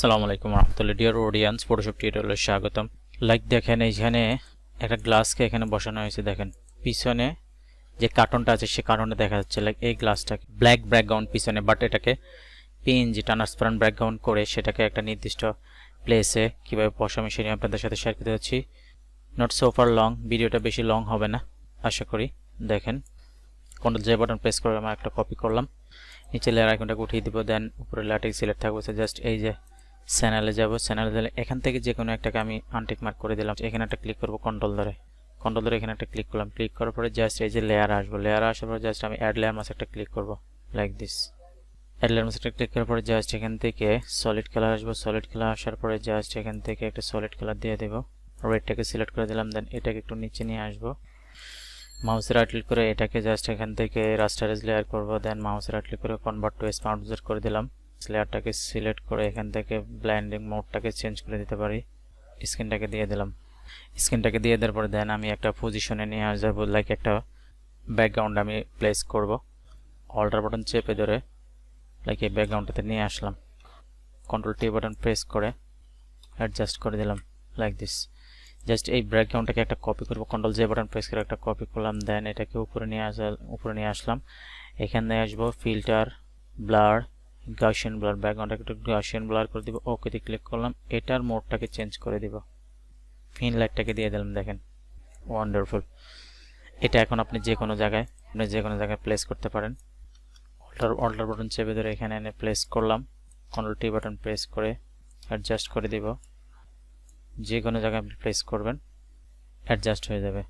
আসসালামু আলাইকুম রহমতুল্লাহ। Dear audience Photoshop টিউটোরিয়ালে স্বাগতম। লাইক দেখেন, এইখানে একটা গ্লাসকে এখানে বসানো হয়েছে, দেখেন। পিছনে যে কার্টনটা আছে, সে কার্টনে দেখা যাচ্ছে লাইক এই গ্লাসটাকে ব্ল্যাক ব্যাকগ্রাউন্ড পিছনে বাট এটাকে পিএনজি ট্রান্সপারেন্ট ব্যাকগ্রাউন্ড করে সেটাকে একটা নির্দিষ্ট প্লেসে কীভাবে সেটা আমি আপনাদের সাথে শেয়ার করতে যাচ্ছি। নট সো ফার লং ভিডিওটা বেশি লং হবে না, আশা করি। দেখেন কন্ট্রোল যে বাটন প্রেস করে আমার একটা কপি করলাম। নিচে লেয়ার আইকনটাকে উঠিয়ে দিব দেন উপরে ল্যাটিক সিলেক্ট থাকবে জাস্ট এই যে চ্যানেলে যাব, চ্যানেলে দিলে এখান থেকে যে কোনো একটাকে আমি আনটেক মার্ক করে দিলাম। এখানে একটা ক্লিক করব কন্ট্রোল ধরে। কন্ট্রোল ধরে এখানে একটা ক্লিক করলাম। ক্লিক করার পরে জাস্ট এই যে লেয়ার আসব। লেয়ার আসার পরে জাস্ট আমি অ্যাড লেয়ার মাস একটা ক্লিক করব like this add layer mouse একটা ক্লিক করার পরে জাস্ট এখান থেকে সলিড কালার আসব। সলিড কালার আসার পরে জাস্ট এখান থেকে একটা সলিড কালার দিয়ে দেবো। রেডটাকে সিলেক্ট করে দিলাম দেন এটাকে একটু নিচে নিয়ে আসব। মাউসের রাইট ক্লিক করে এটাকে জাস্ট এখান থেকে রাস্টারাইজ লেয়ার করব দেন মাউসের রাইট ক্লিক করে কনভার্ট টু স্মার্ট করে দিলাম। লেয়ারটাকে সিলেক্ট করে এখান থেকে ব্লাইন্ডিং মোডটাকে চেঞ্জ করে দিতে পারি। স্ক্রিনটাকে দিয়ে দিলাম। স্ক্রিনটাকে দিয়ে দেওয়ার পরে দেন আমি একটা পজিশনে নিয়ে যাব লাইক একটা ব্যাকগ্রাউন্ড আমি প্লেস করব। অল্টার বাটন চেপে ধরে লাইক এই ব্যাকগ্রাউন্ডটাতে নিয়ে আসলাম। কন্ট্রোল টি বাটন প্রেস করে অ্যাডজাস্ট করে দিলাম লাইক দিস জাস্ট এই ব্যাকগ্রাউন্ডটাকে একটা কপি করব। কন্ট্রোল জে বাটন প্রেস করে একটা কপি করলাম দেন এটাকে উপরে নিয়ে আসা উপরে নিয়ে আসলাম। এখানে আসব ফিল্টার ব্লার গাউসিয়ান ব্লার ব্যাকগ্রাউন্ডটাকে একটু গাউসিয়ান ব্লার করে দিব ওকেতে ক্লিক করলাম, এটার মোডটাকে চেঞ্জ করে দিব। ফিন লাইটটাকে দিয়ে দিলাম, দেখেন। ওয়ান্ডারফুল এটা এখন আপনি যে কোনো জায়গায়, আপনি যে কোনো জায়গায় প্লেস করতে পারেন। অল্টার অল্টার বাটন চেপে ধরে এখানে এনে প্লেস করলাম। কন্ট্রোল টি বাটন প্রেস করে অ্যাডজাস্ট করে দিব। যে কোনো জায়গায় আপনি প্লেস করবেন অ্যাডজাস্ট হয়ে যাবে।